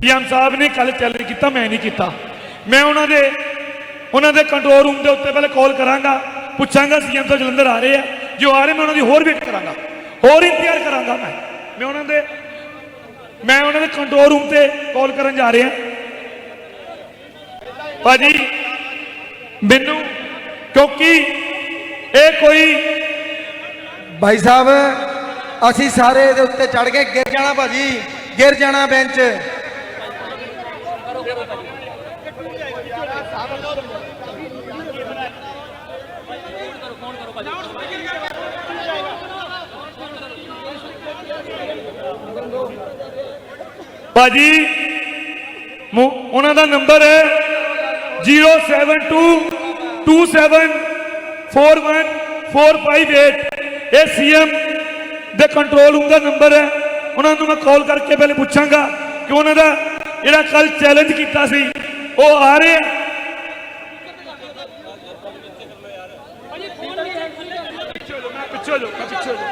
PM ਸਾਹਿਬ ਨੇ ਕੱਲ challenge ਕੀਤਾ, ਮੈਂ ਨਹੀਂ ਕੀਤਾ। ਮੈਂ ਉਹਨਾਂ ਦੇ ਉਹਨਾਂ ਦੇ ਕੰਟਰੋਲ ਰੂਮ ਦੇ ਉੱਤੇ ਪਹਿਲੇ ਕਾਲ ਕਰਾਂਗਾ, ਪੁੱਛਾਂਗਾ ਸੀਐਮ ਸਾਹਿਬ ਜਲੰਧਰ ਆ ਰਹੇ ਆ, ਜੋ ਆ ਰਹੇ, ਮੈਂ ਉਹਨਾਂ ਦੀ ਹੋਰ ਵੇਟ ਕਰਾਂਗਾ, ਹੋਰ ਇੰਤਜ਼ਾਰ ਕਰਾਂਗਾ ਮੈਂ। ਮੈਂ ਉਹਨਾਂ ਦੇ, ਮੈਂ ਉਹਨਾਂ ਦੇ ਕੰਟਰੋਲ ਰੂਮ ਤੇ ਕਾਲ ਕਰਨ ਜਾ ਰਿਹਾ। ਭਾਜੀ, ਮੈਨੂੰ, ਕਿਉਂਕਿ ਇਹ ਕੋਈ ਭਾਈ ਸਾਹਿਬ, ਅਸੀਂ ਸਾਰੇ ਇਹਦੇ ਉੱਤੇ ਚੜ ਕੇ ਗਿਰ ਜਾਣਾ ਭਾਜੀ, ਗਿਰ ਜਾਣਾ ਬੈਂਚ ਭਾਜੀ। ਮੁ- ਉਹਨਾਂ ਦਾ ਨੰਬਰ ਹੈ 07227414558 ਇਹ ਸੀਐਮ ਦੇ ਕੰਟਰੋਲ ਰੂਮ ਦਾ ਨੰਬਰ ਹੈ। ਉਹਨਾਂ ਨੂੰ ਮੈਂ ਕਾਲ ਕਰਕੇ ਪਹਿਲੇ ਪੁੱਛਾਂਗਾ ਕਿ ਉਹਨਾਂ ਦਾ ਜਿਹੜਾ ਕੱਲ ਚੈਲੰਜ ਕੀਤਾ ਸੀ, ਉਹ ਆ ਰਹੇ चलो कभी चलो।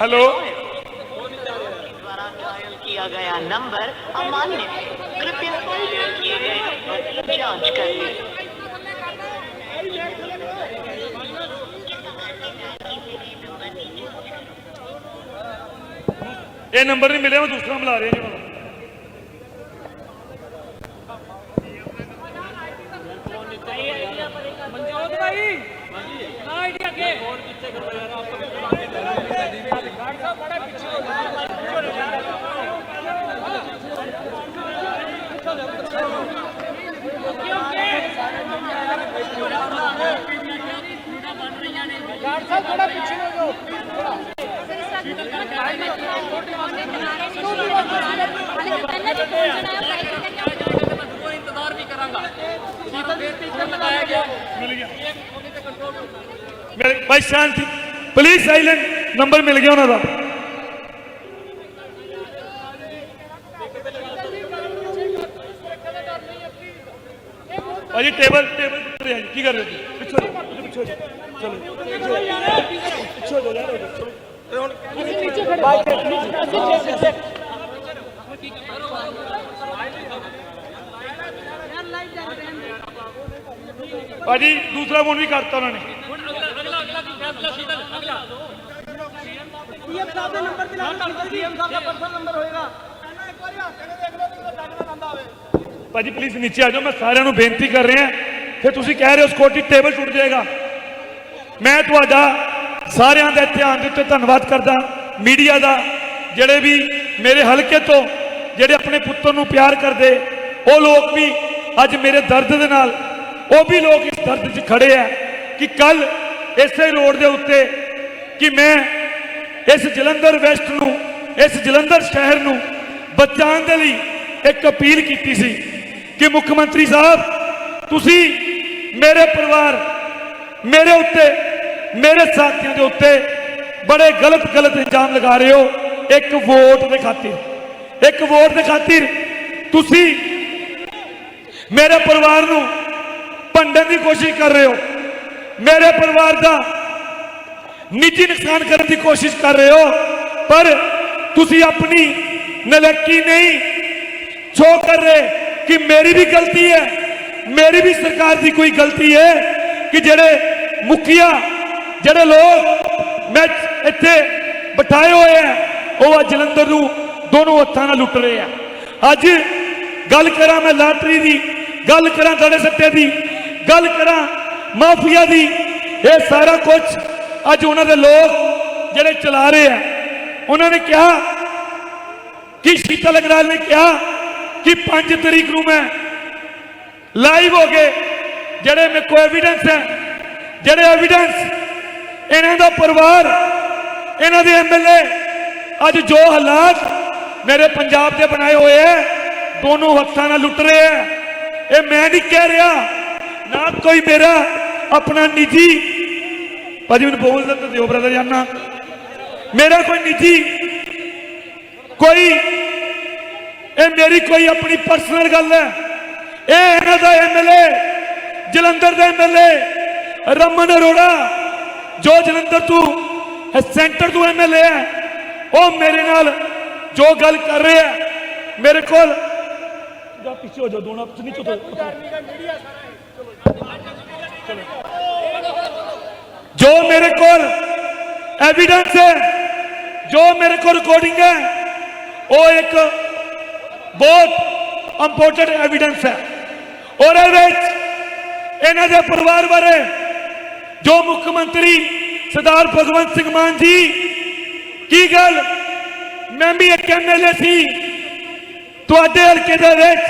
हेलो। किया गया नंबर अमान्य कृपया जाँच कर लें। ਇਹ ਨੰਬਰ ਨਹੀਂ ਮਿਲਿਆ ਮੈਂ ਦੂਸਰਾ ਮਿਲਾ ਰਿਹਾ ਜੀ ਹੁਣ ਮਨਜੋਤ ਭਾਈ ਨਾ ਆਈਡੀ ਅੱਗੇ ਹੋਰ ਪਿੱਛੇ ਕਰੋ ਯਾਰ ਆਪਾਂ ਗਾਰਡ ਸਾਹਿਬ ਬੜਾ ਪਿੱਛੇ ਹੋ ਗਿਆ ਗਾਰਡ ਸਾਹਿਬ ਥੋੜਾ ਪਿੱਛੇ ਹੋ ਜਾਓ ਕੋਈ ਇੰਤਜ਼ਾਰ ਵੀ ਕਰਾਂਗਾ ਸ਼ੀਤਲ ਦੇਰ ਤੇ ਇੱਧਰ ਲਗਾਇਆ ਗਿਆ ਮਿਲ ਗਿਆ ਮੇਰੇ ਭਾਈ ਸ਼ਾਂਤੀ ਪਲੀਜ਼ ਸਾਇਲੈਂਟ ਨੰਬਰ ਮਿਲ ਗਿਆ ਉਹਨਾਂ ਦਾ ਭਾਜੀ ਟੇਬਲ ਟੇਬਲ ਉੱਤੇ ਆ ਭਾਜੀ ਦੂਸਰਾ ਫੋਨ ਵੀ ਕਰਤਾ ਉਹਨਾਂ ਨੇ। ਹੁਣ ਅਗਲਾ ਅਗਲਾ ਕੀ ਫੈਸਲਾ ਸ਼ੀਤਲ ਅਗਲਾ ਪੀਐਮ ਸਾਹਿਬ ਦੇ ਨੰਬਰ ਤੇ ਲਾਉਣ ਪੀਐਮ ਸਾਹਿਬ ਦਾ ਪਰਸਨਲ ਨੰਬਰ ਹੋਏਗਾ ਇੱਕ ਵਾਰੀ ਹੱਥ ਕੇ ਦੇਖ ਲਓ ਕਿ ਡੱਗ ਨਾ ਆਵੇ ਭਾਜੀ ਪਲੀਜ਼ ਨੀਚੇ ਆ ਜਾਓ, ਮੈਂ ਸਾਰਿਆਂ ਨੂੰ ਬੇਨਤੀ ਕਰ ਰਿਹਾ। ਫਿਰ ਤੁਸੀਂ ਕਹਿ ਰਹੇ ਹੋ ਸਕੋਟੀ ਟੇਬਲ ਟੁੱਟ ਜਾਏਗਾ। ਮੈਂ ਤੁਹਾਡਾ ਸਾਰਿਆਂ ਦੇ ਧਿਆਨ ਦੇ ਉੱਤੇ ਧੰਨਵਾਦ ਕਰਦਾ ਮੀਡੀਆ ਦਾ, ਜਿਹੜੇ ਵੀ ਮੇਰੇ ਹਲਕੇ ਤੋਂ ਜਿਹੜੇ ਆਪਣੇ ਪੁੱਤਰ ਨੂੰ ਪਿਆਰ ਕਰਦੇ, ਉਹ ਲੋਕ ਵੀ ਅੱਜ ਮੇਰੇ ਦਰਦ ਦੇ ਨਾਲ, ਉਹ ਵੀ ਲੋਕ ਇਸ ਦਰਦ 'ਚ ਖੜੇ ਆ ਕਿ ਕੱਲ ਇਸੇ ਰੋਡ ਦੇ ਉੱਤੇ ਕਿ ਮੈਂ ਇਸ ਜਲੰਧਰ ਵੈਸਟ ਨੂੰ, ਇਸ ਜਲੰਧਰ ਸ਼ਹਿਰ ਨੂੰ ਬਚਾਉਣ ਦੇ ਲਈ ਇੱਕ ਅਪੀਲ ਕੀਤੀ ਸੀ ਕਿ ਮੁੱਖ ਮੰਤਰੀ ਸਾਹਿਬ, ਤੁਸੀਂ ਮੇਰੇ ਪਰਿਵਾਰ, ਮੇਰੇ ਉੱਤੇ ਮੇਰੇ ਸਾਥੀਆਂ ਦੇ ਉੱਤੇ ਬੜੇ ਗਲਤ ਗਲਤ ਇਲਜ਼ਾਮ ਲਗਾ ਰਹੇ ਹੋ। ਇੱਕ ਵੋਟ ਦੇ ਖਾਤਰ, ਇੱਕ ਵੋਟ ਦੇ ਖਾਤਰ ਤੁਸੀਂ ਮੇਰੇ ਪਰਿਵਾਰ ਨੂੰ ਭੰਡਣ ਦੀ ਕੋਸ਼ਿਸ਼ ਕਰ ਰਹੇ ਹੋ। ਮੇਰੇ ਪਰਿਵਾਰ ਦਾ ਨਿੱਜੀ ਨੁਕਸਾਨ ਕਰਨ ਦੀ ਕੋਸ਼ਿਸ਼ ਕਰ ਰਹੇ ਹੋ। ਪਰ ਤੁਸੀਂ ਆਪਣੀ ਨਲਕੀ ਨਹੀਂ ਸ਼ੋ ਕਰ ਰਹੇ ਕਿ ਮੇਰੀ ਵੀ ਗਲਤੀ ਹੈ, ਮੇਰੀ ਵੀ ਸਰਕਾਰ ਦੀ ਕੋਈ ਗਲਤੀ ਹੈ ਕਿ ਜਿਹੜੇ ਮੁਖੀਆ ਜਿਹੜੇ ਲੋਕ ਮੈਂ ਇੱਥੇ ਬਿਠਾਏ ਹੋਏ ਆ, ਉਹ ਅੱਜ ਜਲੰਧਰ ਨੂੰ ਦੋਨੋਂ ਹੱਥਾਂ ਨਾਲ ਲੁੱਟ ਰਹੇ ਆ। ਅੱਜ ਗੱਲ ਕਰਾਂ ਮੈਂ ਲਾਟਰੀ ਦੀ, ਗੱਲ ਕਰਾਂ ਦੜੇ ਸੱਟੇ ਦੀ, ਗੱਲ ਕਰਾਂ ਮਾਫੀਆ ਦੀ, ਇਹ ਸਾਰਾ ਕੁਝ ਅੱਜ ਉਹਨਾਂ ਦੇ ਲੋਕ ਜਿਹੜੇ ਚਲਾ ਰਹੇ ਆ। ਉਹਨਾਂ ਨੇ ਕਿਹਾ ਕਿ ਸ਼ੀਤਲ ਅਗਰਾਲ ਨੇ ਕਿਹਾ ਕਿ 5 ਤਰੀਕ ਨੂੰ ਮੈਂ ਲਾਈਵ ਹੋ ਗਏ ਜਿਹੜੇ ਮੇਰੇ ਕੋਲ ਐਵੀਡੈਂਸ ਹੈ, ਜਿਹੜੇ ਐਵੀਡੈਂਸ ਇਹਨਾਂ ਦਾ ਪਰਿਵਾਰ, ਇਹਨਾਂ ਦੇ ਐਮਐਲਏ ਅੱਜ ਜੋ ਹਾਲਾਤ ਮੇਰੇ ਪੰਜਾਬ ਦੇ ਬਣਾਏ ਹੋਏ ਐ ਦੋਨੋਂ ਹੱਥਾਂ ਨਾਲ ਲੁੱਟ ਰਹੇ ਐ ਇਹ ਮੈਂ ਨਹੀਂ ਕਹਿ ਰਿਹਾ, ਨਾ ਕੋਈ ਮੇਰਾ ਆਪਣਾ ਨਿੱਜੀ, ਭਾਜੀ ਮੈਨੂੰ ਬੋਲਣ ਤਾਂ ਦਿਓ ਬ੍ਰਦਰ ਜਾਨਾ। ਮੇਰਾ ਕੋਈ ਨਿੱਜੀ, ਕੋਈ, ਇਹ ਮੇਰੀ ਕੋਈ ਆਪਣੀ ਪਰਸਨਲ ਗੱਲ ਹੈ। ਇਹ ਇਹਨਾਂ ਦਾ ਐਮਐਲਏ ਜਲੰਧਰ ਦਾ ਐਮਐਲਏ ਰਮਨ ਅਰੋੜਾ ਜੋ ਜਲੰਧਰ ਤੋਂ ਇਹ ਸੈਂਟਰ ਤੋਂ ਐਮਐਲਏ ਹੈ ਉਹ ਮੇਰੇ ਨਾਲ ਜੋ ਗੱਲ ਕਰ ਰਿਹਾ ਹੈ, ਮੇਰੇ ਕੋਲ ਜਾ ਪਿੱਛੇ ਹੋ ਜਾ ਦੋਣਾ ਪਿੱਛੇ ਨਹੀਂ ਚੁੱਪ ਜੋ ਮੇਰੇ ਕੋਲ ਐਵੀਡੈਂਸ ਹੈ ਜੋ ਮੇਰੇ ਕੋਲ ਰਿਕਾਰਡਿੰਗ ਹੈ ਉਹ ਇੱਕ ਬਹੁਤ ਇੰਪੋਰਟੈਂਟ ਐਵੀਡੈਂਸ ਹੈ ਔਰ ਇਹ ਵਿੱਚ ਇਹਨਾਂ ਦੇ ਪਰਿਵਾਰ ਬਾਰੇ ਜੋ ਮੁੱਖ ਮੰਤਰੀ ਸਰਦਾਰ ਭਗਵੰਤ ਸਿੰਘ ਮਾਨ ਜੀ, ਕੀ ਗੱਲ? ਮੈਂ ਵੀ ਇੱਕ ਐਮਐਲਏ ਸੀ। ਤੁਹਾਡੇ ਹਲਕੇ ਦੇ ਵਿੱਚ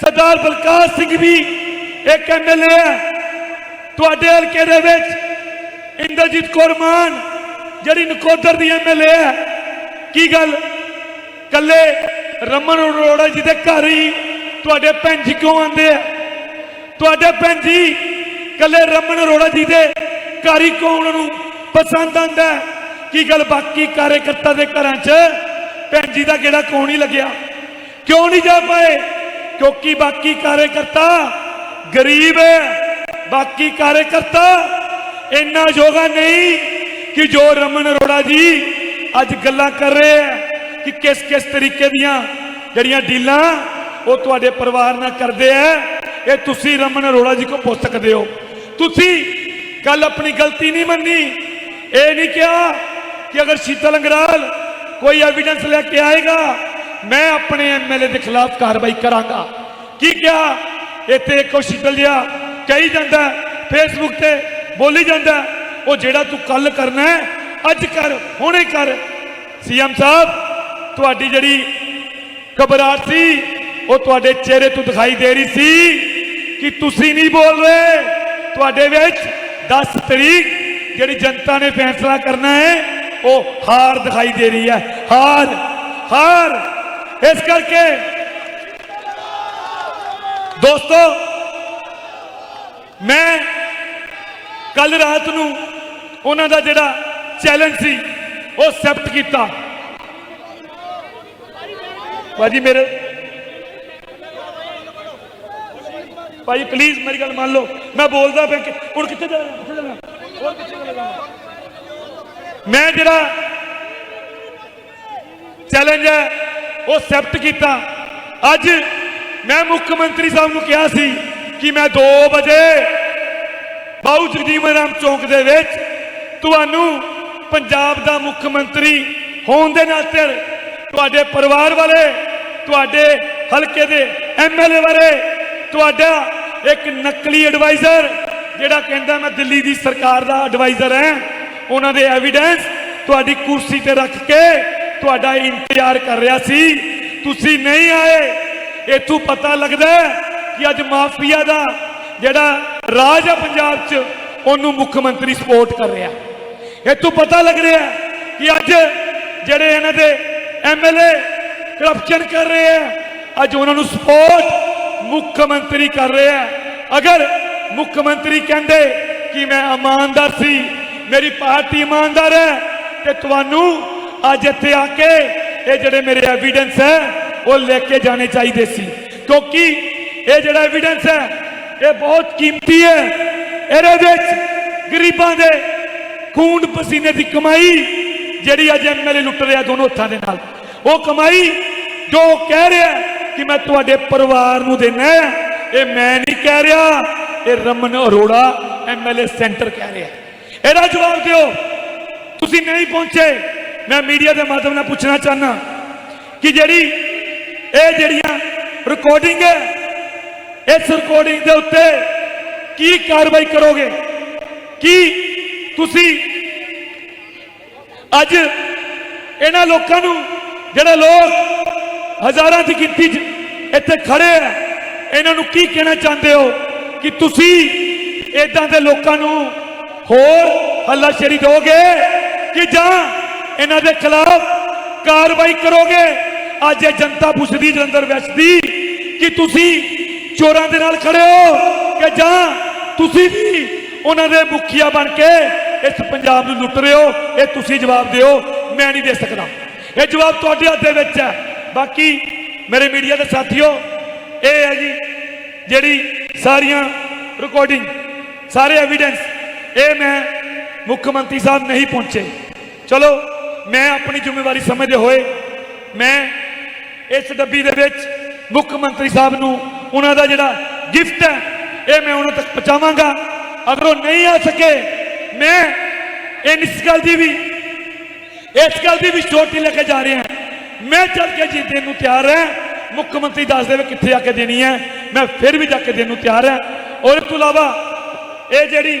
ਸਰਦਾਰ ਬਲਕਾਰ ਸਿੰਘ ਵੀ ਇੱਕ ਐਮਐਲਏ ਹੈ ਤੁਹਾਡੇ ਹਲਕੇ ਦੇ ਵਿੱਚ ਇੰਦਰਜੀਤ ਕੌਰ ਮਾਨ, ਜਿਹੜੀ ਨਕੋਦਰ ਦੀ ਐਮਐਲਏ ਹੈ ਕੀ ਗੱਲ? ਕੱਲੇ ਰਮਨ ਅਰੋੜਾ ਜੀ ਦੇ ਘਰ ਹੀ ਤੁਹਾਡੇ ਭੈਣ ਜੀ ਕਿਉਂ ਆਉਂਦੇ ਆ? ਤੁਹਾਡੇ ਭੈਣ ਜੀ ਕੱਲੇ ਰਮਨ ਅਰੋੜਾ ਜੀ ਦੇ ਕਾਰੀ ਕੌਣ ਨੂੰ ਪਸੰਦ ਆਂਦਾ ਕੀ ਗੱਲ ਬਾਕੀ ਕਾਰਜਕਰਤਾ ਦੇ ਘਰਾਂ 'ਚ? ਭੈਣ ਜੀ ਦਾ ਗੇੜਾ ਕੌਣ ਨਹੀਂ ਲੱਗਿਆ? ਕਿਉਂ ਨਹੀਂ ਜਾ ਪਾਏ? ਕਿਉਂਕਿ ਬਾਕੀ ਕਾਰਜਕਰਤਾ ਗਰੀਬ ਹੈ। ਬਾਕੀ ਕਾਰਜਕਰਤਾ ਇੰਨਾ ਯੋਗਾ ਨਹੀਂ ਕਿ ਜੋ ਰਮਨ ਅਰੋੜਾ ਜੀ ਅੱਜ ਗੱਲਾਂ ਕਰ ਰਹੇ ਹੈ ਕਿ ਕਿਸ ਕਿਸ ਤਰੀਕੇ ਦੀਆਂ ਜਿਹੜੀਆਂ ਡੀਲਾਂ ਉਹ ਤੁਹਾਡੇ ਪਰਿਵਾਰ ਨਾਲ ਕਰਦੇ ਆ ਇਹ ਤੁਸੀਂ ਰਮਨ ਅਰੋੜਾ ਜੀ ਕੋ ਪੁੱਛ ਸਕਦੇ ਹੋ ਤੁਸੀਂ ਕੱਲ ਆਪਣੀ ਗਲਤੀ ਨਹੀਂ ਮੰਨੀ ਇਹ ਨਹੀਂ ਕਿਹਾ ਕਿ ਅਗਰ ਸ਼ੀਤਲ ਅੰਗਰਾਲ ਕੋਈ ਐਵੀਡੈਂਸ ਲੈ ਕੇ ਆਏਗਾ ਮੈਂ ਆਪਣੇ ਐਮਐਲਏ ਦੇ ਖਿਲਾਫ ਕਾਰਵਾਈ ਕਰਾਂਗਾ ਕੀ ਕਿਹਾ ਇੱਥੇ ਇੱਕੋ ਸ਼ੀਤਲ ਜਿਹਾ ਕਹੀ ਜਾਂਦਾ ਫੇਸਬੁੱਕ ਤੇ ਬੋਲੀ ਜਾਂਦਾ ਉਹ ਜਿਹੜਾ ਤੂੰ ਕੱਲ ਕਰਨਾ ਹੈ ਅੱਜ ਕਰ ਹੁਣੇ ਕਰ ਸੀਐਮ ਸਾਹਿਬ ਤੁਹਾਡੀ ਜਿਹੜੀ ਘਬਰਾਹਟ ਸੀ ਉਹ ਤੁਹਾਡੇ ਚਿਹਰੇ ਤੋਂ ਦਿਖਾਈ ਦੇ ਰਹੀ ਸੀ ਕਿ ਤੁਸੀਂ ਨਹੀਂ ਬੋਲ ਰਹੇ ਤੁਹਾਡੇ ਵਿੱਚ 10 ਤਰੀਕ ਜਿਹੜੀ ਜਨਤਾ ਨੇ ਫੈਸਲਾ ਕਰਨਾ ਹੈ, ਉਹ ਹਾਰ ਦਿਖਾਈ ਦੇ ਰਹੀ ਹੈ। ਹਾਰ ਹਾਰ। ਇਸ ਕਰਕੇ ਦੋਸਤੋ, ਮੈਂ ਕੱਲ ਰਾਤ ਨੂੰ ਉਹਨਾਂ ਦਾ ਜਿਹੜਾ ਚੈਲੰਜ ਸੀ, ਉਹ ਐਕਸੈਪਟ ਕੀਤਾ। ਭਾਜੀ, ਮੇਰੇ ਭਾਜੀ ਪਲੀਜ਼ ਮੇਰੀ ਗੱਲ ਮੰਨ ਲਓ। ਮੈਂ ਬੋਲਦਾ ਪਿਆ ਹੁਣ ਕਿੱਥੇ ਜਾਣਾ? ਕਿੱਥੇ ਜਾਣਾ? ਹੋਰ ਕਿੱਥੇ ਜਾਣਾ? ਮੈਂ ਜਿਹੜਾ ਚੈਲੰਜ ਹੈ, ਉਹ ਐਕਸੈਪਟ ਕੀਤਾ। ਅੱਜ ਮੈਂ ਮੁੱਖ ਮੰਤਰੀ ਸਾਹਿਬ ਨੂੰ ਕਿਹਾ ਸੀ ਕਿ ਮੈਂ 2 ਵਜੇ ਬਾਊ ਜਗਜੀਵਨ ਰਾਮ ਚੌਂਕ ਦੇ ਵਿੱਚ ਤੁਹਾਨੂੰ ਪੰਜਾਬ ਦਾ ਮੁੱਖ ਮੰਤਰੀ ਹੋਣ ਦੇ ਨਾਤੇ ਤੁਹਾਡੇ ਪਰਿਵਾਰ ਵਾਲੇ, ਤੁਹਾਡੇ ਹਲਕੇ ਦੇ ਐਮਐਲਏ ਬਾਰੇ ਤੁਹਾਡਾ ਇੱਕ ਨਕਲੀ ਐਡਵਾਈਜ਼ਰ ਜਿਹੜਾ ਕਹਿੰਦਾ ਮੈਂ ਦਿੱਲੀ ਦੀ ਸਰਕਾਰ ਦਾ ਐਡਵਾਈਜ਼ਰ ਹਾਂ। ਉਹਨਾਂ ਦੇ ਐਵੀਡੈਂਸ ਤੁਹਾਡੀ ਕੁਰਸੀ ਤੇ ਰੱਖ ਕੇ ਤੁਹਾਡਾ ਇੰਤਜ਼ਾਰ ਕਰ ਰਿਹਾ ਸੀ। ਤੁਸੀਂ ਨਹੀਂ ਆਏ। ਇਥੋਂ ਪਤਾ ਲੱਗਦਾ ਕਿ ਅੱਜ ਮਾਫੀਆ ਦਾ ਜਿਹੜਾ ਰਾਜ ਹੈ ਪੰਜਾਬ 'ਚ, ਉਹਨੂੰ ਮੁੱਖ ਮੰਤਰੀ ਸਪੋਰਟ ਕਰ ਰਿਹਾ। ਇਥੋਂ ਪਤਾ ਲੱਗ ਰਿਹਾ ਕਿ ਅੱਜ ਜਿਹੜੇ ਇਹਨਾਂ ਦੇ ਐਮਐਲਏ ਕਰਪਸ਼ਨ ਕਰ ਰਹੇ ਆ ਅੱਜ ਉਹਨਾਂ ਨੂੰ ਸਪੋਰਟ ਮੁੱਖ ਮੰਤਰੀ ਕਰ ਰਿਹਾ ਹੈ। ਅਗਰ ਮੁੱਖ ਮੰਤਰੀ ਕਹਿੰਦੇ ਕਿ ਮੈਂ ਇਮਾਨਦਾਰ ਸੀ ਮੇਰੀ ਪਾਰਟੀ ਇਮਾਨਦਾਰ ਹੈ ਤੇ ਤੁਹਾਨੂੰ ਅੱਜ ਇੱਥੇ ਆ ਕੇ ਇਹ ਜਿਹੜੇ ਮੇਰੇ ਐਵੀਡੈਂਸ ਹੈ ਉਹ ਲੈ ਕੇ ਜਾਣੇ ਚਾਹੀਦੇ ਸੀ ਕਿਉਂਕਿ ਇਹ ਜਿਹੜਾ ਐਵੀਡੈਂਸ ਹੈ ਇਹ ਬਹੁਤ ਕੀਮਤੀ ਹੈ ਇਹਦੇ ਵਿੱਚ ਗਰੀਬਾਂ ਦੇ ਖੂਨ ਪਸੀਨੇ ਦੀ ਕਮਾਈ ਜਿਹੜੀ ਅੱਜ ਐਮਐਲਏ ਲੁੱਟ ਰਿਹਾ ਦੋਨੋਂ ਹੱਥਾਂ ਦੇ ਨਾਲ ਉਹ ਕਮਾਈ ਜੋ ਕਹਿ ਰਿਹਾ ਕਿ ਮੈਂ ਤੁਹਾਡੇ ਪਰਿਵਾਰ ਨੂੰ ਦੇਣਾ ਇਹ ਮੈਂ ਨਹੀਂ ਕਹਿ ਰਿਹਾ, ਇਹ ਰਮਨ ਅਰੋੜਾ ਐਮਐਲਏ ਸੈਂਟਰ ਕਹਿ ਰਿਹਾ। ਇਹਦਾ ਜਵਾਬ ਦਿਓ। ਤੁਸੀਂ ਨਹੀਂ ਪਹੁੰਚੇ। ਮੈਂ ਮੀਡੀਆ ਦੇ ਮਾਧਿਅਮ ਨਾਲ ਪੁੱਛਣਾ ਚਾਹਨਾ ਕਿ ਜਿਹੜੀ ਇਹ ਜਿਹੜੀਆਂ ਰਿਕਾਰਡਿੰਗ ਹੈ, ਇਸ ਰਿਕਾਰਡਿੰਗ ਦੇ ਉੱਤੇ ਕੀ ਕਾਰਵਾਈ ਕਰੋਗੇ? ਕੀ ਤੁਸੀਂ ਅੱਜ ਇਹਨਾਂ ਲੋਕਾਂ ਨੂੰ, ਜਿਹੜੇ ਲੋਕ ਹਜ਼ਾਰਾਂ ਦੀ ਗਿਣਤੀ 'ਚ ਇੱਥੇ ਖੜੇ ਆ। ਇਹਨਾਂ ਨੂੰ ਕੀ ਕਹਿਣਾ ਚਾਹੁੰਦੇ ਹੋ ਕਿ ਤੁਸੀਂ ਇਦਾਂ ਦੇ ਲੋਕਾਂ ਨੂੰ ਹੋਰ ਹੱਲਾਸ਼ੇਰੀ ਦਿਓਗੇ ਕਿ ਜਾਂ ਇਹਨਾਂ ਦੇ ਖਿਲਾਫ ਕਾਰਵਾਈ ਕਰੋਗੇ? ਅੱਜ ਇਹ ਜਨਤਾ ਪੁੱਛਦੀ, ਜਲੰਧਰ ਵੈਸਟ ਦੀ ਕਿ ਤੁਸੀਂ ਚੋਰਾਂ ਦੇ ਨਾਲ ਖੜੇ ਹੋ ਕਿ ਜਾਂ ਤੁਸੀਂ ਵੀ ਉਹਨਾਂ ਦੇ ਮੁਖੀਆ ਬਣ ਕੇ ਇਸ ਪੰਜਾਬ ਨੂੰ ਲੁੱਟ ਰਹੇ ਹੋ? ਇਹ ਤੁਸੀਂ ਜਵਾਬ ਦਿਓ, ਮੈਂ ਨਹੀਂ ਦੇ ਸਕਦਾ। ਇਹ ਜਵਾਬ ਤੁਹਾਡੇ ਹੱਥ ਦੇ ਵਿੱਚ ਹੈ। ਬਾਕੀ ਮੇਰੇ ਮੀਡੀਆ ਦੇ ਸਾਥੀਓ, ਇਹ ਹੈ ਜੀ ਜਿਹੜੀ ਸਾਰੀਆਂ ਰਿਕਾਰਡਿੰਗ ਸਾਰੇ ਐਵੀਡੈਂਸ ਇਹ ਮੈਂ ਮੁੱਖ ਮੰਤਰੀ ਸਾਹਿਬ ਨਹੀਂ ਪਹੁੰਚੇ। ਚਲੋ, ਮੈਂ ਆਪਣੀ ਜ਼ਿੰਮੇਵਾਰੀ ਸਮਝਦੇ ਹੋਏ, ਮੈਂ ਇਸ ਡੱਬੀ ਦੇ ਵਿੱਚ ਮੁੱਖ ਮੰਤਰੀ ਸਾਹਿਬ ਨੂੰ ਉਹਨਾਂ ਦਾ ਜਿਹੜਾ ਗਿਫਟ ਹੈ, ਇਹ ਮੈਂ ਉਹਨਾਂ ਤੱਕ ਪਹੁੰਚਾਵਾਂਗਾ। ਅਗਰ ਉਹ ਨਹੀਂ ਆ ਸਕੇ, ਮੈਂ ਇਸ ਗੱਲ ਦੀ ਵੀ, ਇਸ ਗੱਲ ਦੀ ਵੀ ਛੋਟੀ ਲੈ ਕੇ ਜਾ ਰਹੇ ਹਾਂ। ਮੈਂ ਚੱਲ ਕੇ ਜੀ ਦੇਣ ਨੂੰ ਤਿਆਰ ਹੈ, ਮੁੱਖ ਮੰਤਰੀ ਦੱਸ ਦੇਵੇ ਕਿੱਥੇ ਜਾ ਕੇ ਦੇਣੀ ਹੈ। ਮੈਂ ਫਿਰ ਵੀ ਜਾ ਕੇ ਦੇਣ ਨੂੰ ਤਿਆਰ ਹੈ। ਔਰ ਇਸ ਤੋਂ ਇਲਾਵਾ ਇਹ ਜਿਹੜੀ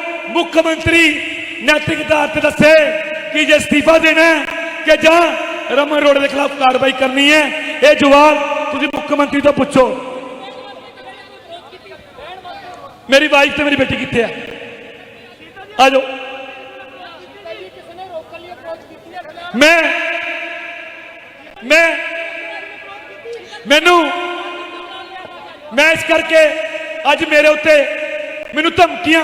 ਮੁੱਖ ਮੰਤਰੀ ਨੈਤਿਕ ਆਧਾਰ ਤੇ ਦੱਸੇ ਕਿ ਜੇ ਅਸਤੀਫਾ ਦੇਣਾ ਕਿ ਜਾਂ ਰਮਨ ਅਰੋੜਾ ਦੇ ਖਿਲਾਫ ਕਾਰਵਾਈ ਕਰਨੀ ਹੈ, ਇਹ ਜਵਾਬ ਤੁਸੀਂ ਮੁੱਖ ਮੰਤਰੀ ਤੋਂ ਪੁੱਛੋ। ਮੇਰੀ ਵਾਈਫ ਤੇ ਮੇਰੀ ਬੇਟੀ ਕਿੱਥੇ ਆ? ਆ ਜਾਓ। ਮੈਂ ਮੈਂ, ਮੈਨੂੰ, ਮੈਂ ਇਸ ਕਰਕੇ ਅੱਜ ਮੇਰੇ ਉੱਤੇ ਮੈਨੂੰ ਧਮਕੀਆਂ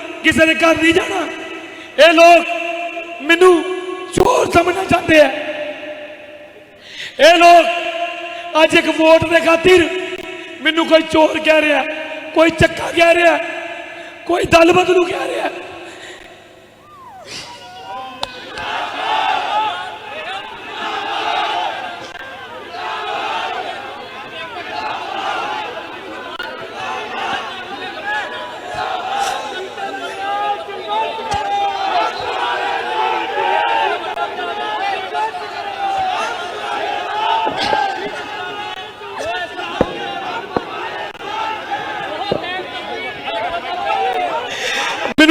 ਕਿਸੇ ਦੇ ਘਰ ਨਹੀਂ ਜਾਣਾ। ਇਹ ਲੋਕ ਮੈਨੂੰ ਚੋਰ ਸਮਝਣਾ ਚਾਹੁੰਦੇ ਆ। ਇਹ ਲੋਕ ਅੱਜ ਇੱਕ ਵੋਟ ਦੇ ਖਾਤਰ ਮੈਨੂੰ ਕੋਈ ਚੋਰ ਕਹਿ ਰਿਹਾ, ਕੋਈ ਚੱਕਾ ਕਹਿ ਰਿਹਾ, ਕੋਈ ਦਲ ਬਦਲੂ ਕਹਿ ਰਿਹਾ ਮੈਨੂੰ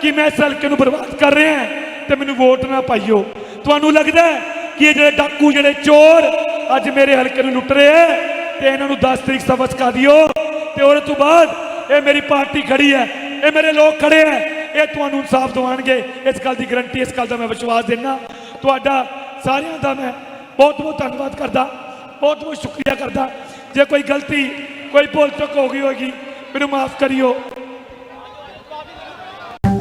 ਕਿ ਮੈਂ ਇਸ ਹਲਕੇ ਨੂੰ ਬਰਬਾਦ ਕਰ ਰਿਹਾ ਹਾਂ ਤੇ ਮੈਨੂੰ ਵੋਟ ਨਾ ਪਾਈਓ। ਤੁਹਾਨੂੰ ਲੱਗਦਾ ਕਿ ਇਹ ਜਿਹੜੇ ਡਾਕੂ, ਜਿਹੜੇ ਚੋਰ ਅੱਜ ਮੇਰੇ ਹਲਕੇ ਨੂੰ ਲੁੱਟ ਰਹੇ ਹੈ ਤੇ ਇਹਨਾਂ ਨੂੰ 10 ਤਰੀਕ ਸਬਕ ਸਿਖਾ ਦਿਓ। ਤੇ ਉਹਦੇ ਤੋਂ ਬਾਅਦ ਇਹ ਮੇਰੀ ਪਾਰਟੀ ਖੜੀ ਹੈ, ਇਹ ਮੇਰੇ ਲੋਕ ਖੜੇ ਹੈ, ਇਹ ਤੁਹਾਨੂੰ ਇਨਸਾਫ ਦਿਵਾਉਣਗੇ। ਇਸ ਗੱਲ ਦੀ ਗਰੰਟੀ ਇਸ ਗੱਲ ਦਾ ਮੈਂ ਵਿਸ਼ਵਾਸ ਦਿੰਦਾ। ਤੁਹਾਡਾ ਸਾਰਿਆਂ ਦਾ ਮੈਂ ਬਹੁਤ ਬਹੁਤ ਧੰਨਵਾਦ ਕਰਦਾ ਬਹੁਤ ਬਹੁਤ ਸ਼ੁਕਰੀਆ ਕਰਦਾ। ਜੇ ਕੋਈ ਗਲਤੀ, ਕੋਈ ਭੁੱਲ ਚੁੱਕ ਹੋ ਗਈ ਹੋਗੀ ਮੈਨੂੰ ਮਾਫ ਕਰਿਓ।